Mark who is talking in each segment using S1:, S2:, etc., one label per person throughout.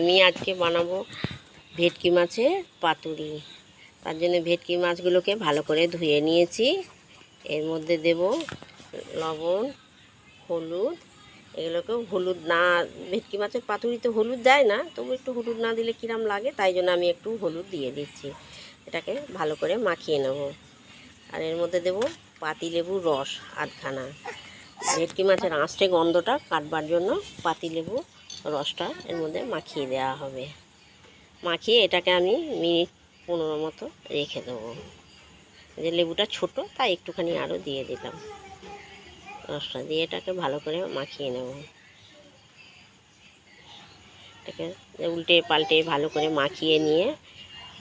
S1: আমি আজকে বানাবো ভেটকি মাছের পাতুরি। তার জন্য ভেটকি মাছগুলোকে ভালো করে ধুয়ে নিয়েছি। এর মধ্যে দেব লবণ, হলুদ। এগুলোকেও হলুদ না, ভেটকি মাছের পাতুরিতে হলুদ দেয় না, তবু একটু হলুদ না দিলে কিরাম লাগে, তাই জন্য আমি একটু হলুদ দিয়ে দিচ্ছি। এটাকে ভালো করে মাখিয়ে নেব। আর এর মধ্যে দেব পাতিলেবুর রস আধখানা। ভেটকি মাছের আঁশটে গন্ধটা কাটবার জন্য পাতিলেবু রসটা এর মধ্যে মাখিয়ে দেওয়া হবে। মাখিয়ে এটাকে আমি মিনিট পনেরো মতো রেখে দেবো। যে লেবুটা ছোট, তাই একটুখানি আরও দিয়ে দিলাম। রসটা দিয়ে এটাকে ভালো করে মাখিয়ে নেব। এটাকে উল্টে পাল্টে ভালো করে মাখিয়ে নিয়ে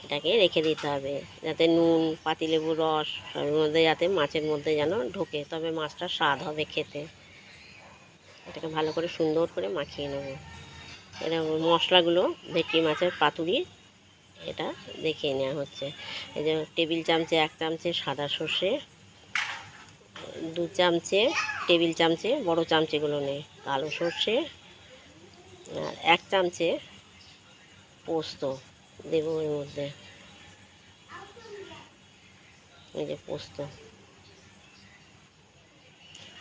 S1: এটাকে রেখে দিতে হবে। যাতে নুন, পাতিলেবুর রস এর মধ্যে যাতে মাছের মধ্যে যেন ঢোকে, তবে মাছটা স্বাদ হবে খেতে। এটাকে ভালো করে সুন্দর করে মাখিয়ে নেব। এটা মশলাগুলো ভেটকি মাছের পাতুরি, এটা দেখিয়ে নেওয়া হচ্ছে। এই যে টেবিল চামচে এক চামচে সাদা সর্ষে, দু চামচে টেবিল চামচে বড় চামচেগুলো নেই, কালো সর্ষে, আর এক চামচে পোস্ত দেবো এর মধ্যে। এই যে পোস্ত।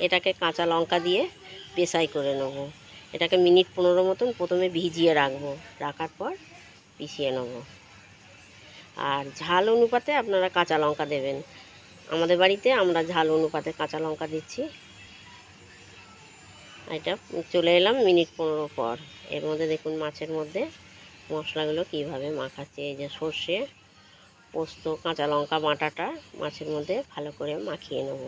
S1: এটাকে কাঁচা লঙ্কা দিয়ে পেশাই করে নেব। এটাকে মিনিট পনেরো মতন প্রথমে ভিজিয়ে রাখব। রাখার পর পিষিয়ে নেব। আর ঝাল অনুপাতে আপনারা কাঁচা লঙ্কা দেবেন। আমাদের বাড়িতে আমরা ঝাল অনুপাতে কাঁচা লঙ্কা দিচ্ছি। এটা চলে এলাম মিনিট পনেরো পর। এর মধ্যে দেখুন মাছের মধ্যে মশলাগুলো কীভাবে মাখাচ্ছে। এই যে সর্ষে, পোস্ত, কাঁচা লঙ্কা বাটাটা মাছের মধ্যে ভালো করে মাখিয়ে নেব।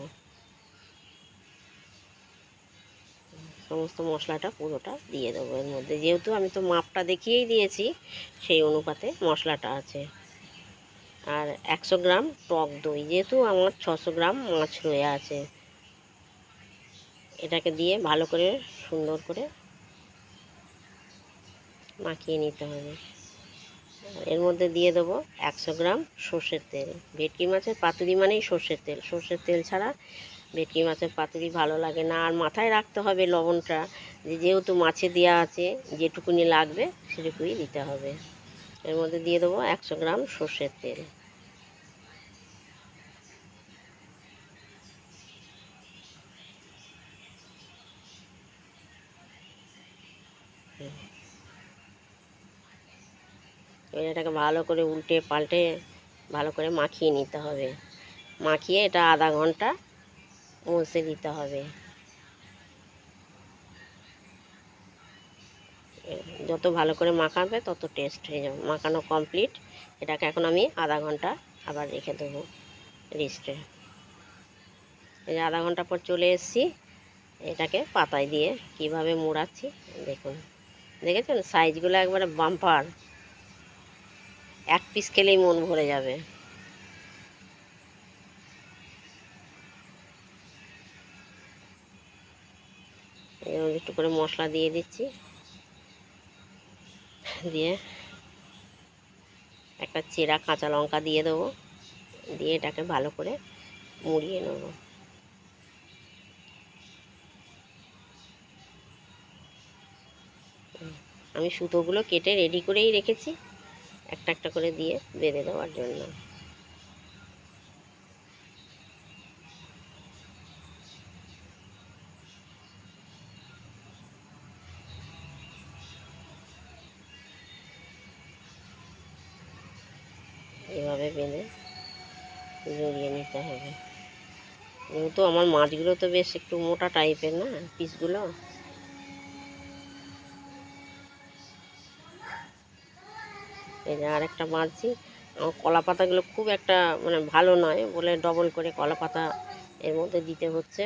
S1: সমস্ত মশলাটা পুরোটা দিয়ে দেবো এর মধ্যে। যেহেতু আমি তো মাপটা দেখিয়েই দিয়েছি, সেই অনুপাতে মশলাটা আছে। আর একশো গ্রাম টক দই, যেহেতু আমার ছশো গ্রাম মাছ রয়ে আছে। এটাকে দিয়ে ভালো করে সুন্দর করে মাখিয়ে নিতে হবে। এর মধ্যে দিয়ে দেবো একশো গ্রাম সর্ষের তেল। ভেটকি মাছের পাতুরি মানেই সর্ষের তেল। সর্ষের তেল ছাড়া ভেটকি মাছের পাতুরি ভালো লাগে না। আর মাথায় রাখতে হবে লবণটা, যে যেহেতু মাছে দেওয়া আছে, যেটুকুনি লাগবে সেটুকুই দিতে হবে। এর মধ্যে দিয়ে দেবো একশো গ্রাম সর্ষের তেল। এটাকে ভালো করে উল্টে পাল্টে ভালো করে মাখিয়ে নিতে হবে। মাখিয়ে এটা আধা ঘণ্টা মুছে দিতে হবে। যত ভালো করে মাখাবে, তত টেস্ট হয়ে যাবে। মাখানো কমপ্লিট এটাকে এখন আমি আধা ঘণ্টা আবার রেখে দেবো রেস্টে এই যে আধা ঘণ্টা পর চলে এসেছি, এটাকে পাতায় দিয়ে কীভাবে মোড়াচ্ছি, দেখুন। দেখেছেন? সাইজগুলো একবারে বাম্পার এক পিস খেলেই মন ভরে যাবে। এবার একটু করে মশলা দিয়ে দিচ্ছি। দিয়ে একটা চেরা কাঁচা লঙ্কা দিয়ে দেবো। দিয়ে এটাকে ভালো করে মুড়িয়ে নেব। আমি সুতোগুলো কেটে রেডি করেই রেখেছি। একটা একটা করে দিয়ে বেঁধে দেওয়ার জন্য। এভাবে বেঁধে জড়িয়ে নিতে হবে। যেহেতু আমার মাছগুলো তো বেশ একটু মোটা টাইপের না, পিসগুলো। এই যে আর একটা মারছি আমার কলা পাতাগুলো খুব একটা মানে ভালো নয় বলে ডবল করে কলা পাতা এর মধ্যে দিতে হচ্ছে।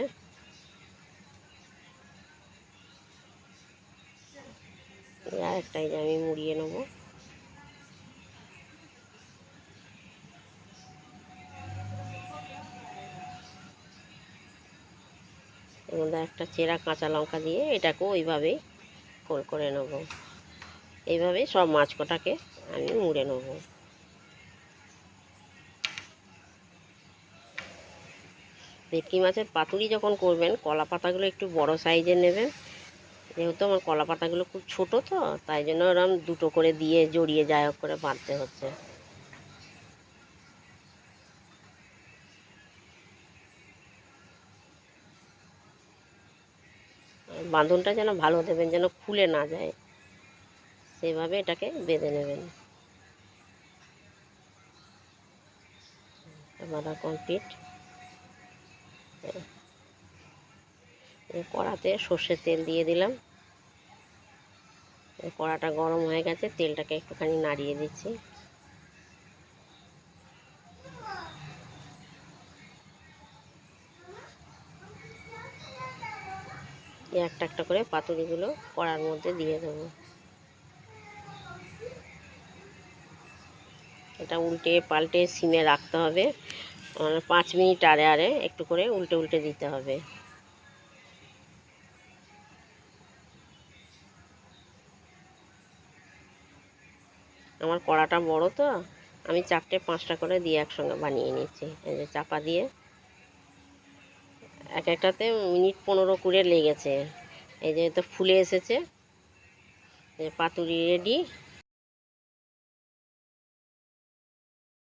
S1: আর একটাই যে আমি মুড়িয়ে নেব। এর মধ্যে একটা চেরা কাঁচা লঙ্কা দিয়ে এটাকেও ওইভাবেই গোল করে নেব। এইভাবে সব মাছ কটাকে আমি মুড়ে নেব। ভেটকি মাছের পাতুরি যখন করবেন, কলা পাতাগুলো একটু বড় সাইজের নেবেন। যেহেতু আমার কলা পাতাগুলো খুব ছোট তো, তাই জন্য ওরম দুটো করে দিয়ে জড়িয়ে যাই হোক করে বাঁধতে হচ্ছে। বাঁধনটা যেন ভালো দেবেন, যেন খুলে না যায়। সেভাবে এটাকে বেঁধে নেবেন। বাঁধা কমপ্লিট। কড়াতে সর্ষের তেল দিয়ে দিলাম। কড়াটা গরম হয়ে গেছে, তেলটাকে একটুখানি নাড়িয়ে দিচ্ছি। একটা একটা করে পাতুরিগুলো কড়ার মধ্যে দিয়ে দেবো। এটা উল্টে পাল্টে সিমে রাখতে হবে। পাঁচ মিনিট আরে আরে একটু করে উল্টে উল্টে দিতে হবে। আমার কড়াটা বড় তো, আমি চারটে পাঁচটা করে দিয়ে একসঙ্গে বানিয়ে নিচ্ছি। এই যে চাপা দিয়ে এক একটাতে মিনিট পনেরো কুড়ে লেগেছে। এই যে তো ফুলে এসেছে। পাতুরি রেডি